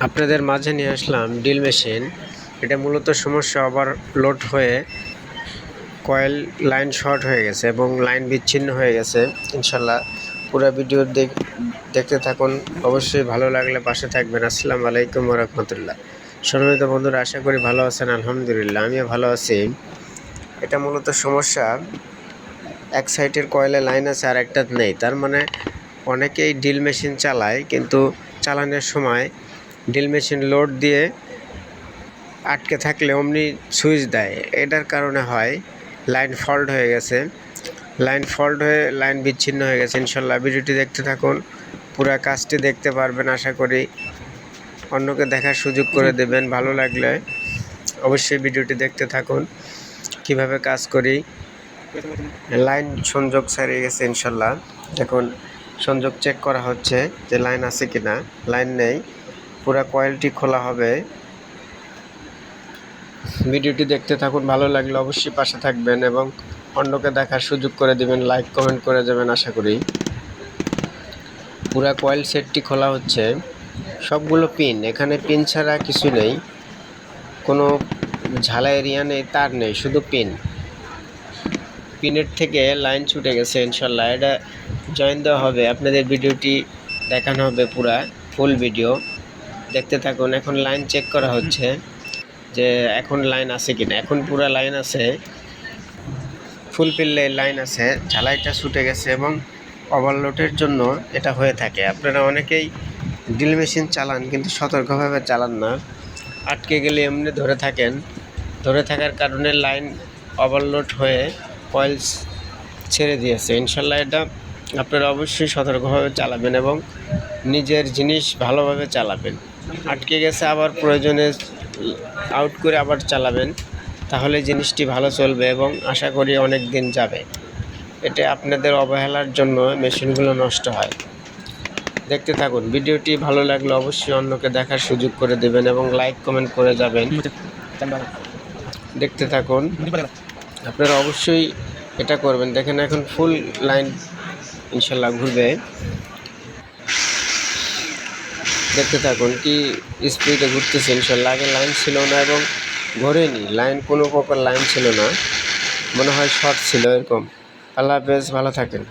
আপনাদের মাঝে নিয়ে আসলাম ড্রিল মেশিন। এটা মূলত সমস্যা আবার লোড হয়ে কয়েল লাইন শর্ট হয়ে গেছে এবং লাইন বিচ্ছিন্ন হয়ে গেছে। ইনশাল্লাহ পুরো ভিডিও দেখ- দেখতে থাকুন। অবশ্যই ভালো লাগলে পাশে থাকবেন। আসসালামু আলাইকুম রহমতুল্লাহ। সম্মানিত বন্ধুরা, আশা করি ভালো আছেন। আলহামদুলিল্লাহ, আমিও ভালো আছি। এটা মূলত সমস্যা। এক সাইডের কয়েলে লাইন আছে আর একটা নেই। তার মানে অনেকেই ড্রিল মেশিন চালায়, কিন্তু চালানোর সময় ড্রিল মেশিন লোড দিয়ে আটকে থাকলে অমনি সুইচ দেয়। এটার কারণে হয়, লাইন ফল্ট হয়ে গেছে। লাইন ফল্ট হয়ে, লাইন বিচ্ছিন্ন হয়ে গেছে। ইনশাল্লাহ ভিডিওটি দেখতে থাকুন। পুরো কাজটি দেখতে পারবেন, আশা করি। অন্যকে দেখার সুযোগ করে দেবেন, ভালো লাগলে অবশ্যই ভিডিওটি দেখতে থাকুন। কীভাবে কাজ করি? লাইন সংযোগ ছাড়িয়ে গেছে ইনশাল্লাহ। এখন সংযোগ চেক করা হচ্ছে যে লাইন আছে কি না লাইন নেই। পুরো কয়েলটি খোলা হবে। ভিডিওটি দেখতে থাকুন, ভালো লাগলে অবশ্যই পাশে থাকবেন এবং অন্যকে দেখার সুযোগ করে দিবেন, লাইক, কমেন্ট করে যাবেন আশা করি। পুরো কয়েল সেটটি খোলা হচ্ছে। সবগুলো পিন, এখানে পিন ছাড়া কিছু নেই। কোনো ঝালা এরিয়া নেই, তার নেই, শুধু পিন। পিনের থেকে লাইন ছুটে গেছে, ইনশাল্লাহ। এটা জয়েন দেওয়া হবে, আপনাদের ভিডিওটি দেখানো হবে পুরা, ফুল ভিডিও। দেখতে থাকুন, এখন লাইন চেক করা হচ্ছে যে এখন লাইন আছে কি না এখন পুরা লাইন আছে ফুল পিল্লে লাইন আছে, ঝালাইটা ছুটে গেছে এবং ওভারলোডের জন্য এটা হয়ে থাকে। আপনারা অনেকেই ড্রিল মেশিন চালান, কিন্তু সতর্কভাবে চালান না। আটকে গেলে এমনি ধরে থাকেন। ধরে থাকার কারণে লাইন ওভারলোড হয়ে কয়েলস ছেড়ে দিয়েছে। ইনশাল্লাহ এটা আপনারা অবশ্যই সতর্কভাবে চালাবেন এবং নিজের জিনিস ভালোভাবে চালাবেন। আটকে গেছে, আবার প্রয়োজনে আউট করে আবার চালাবেন। তাহলে জিনিসটি ভালো চলবে এবং আশা করি অনেক দিন যাবে। এটা আপনাদের অবহেলার জন্য মেশিনগুলো নষ্ট হয়। দেখতে থাকুন, ভিডিওটি ভালো লাগলে অবশ্যই অন্যকে দেখার সুযোগ করে দেবেন এবং লাইক কমেন্ট করে যাবেন। দেখতে থাকুন, আপনারা অবশ্যই এটা করবেন। দেখেন এখন ফুল লাইন ইনশাল্লাহ ঘুরবে। দেখতে থাকুন কি স্পিডে ঘুরতেছে, ইনশাল্লাহ। আগে লাইন ছিল না এবং ঘোরেনি। লাইন কোনো প্রকার লাইন ছিল না। মনে হয় শর্ট ছিল, এরকম। আল্লাহ বেশ ভালো থাকেন।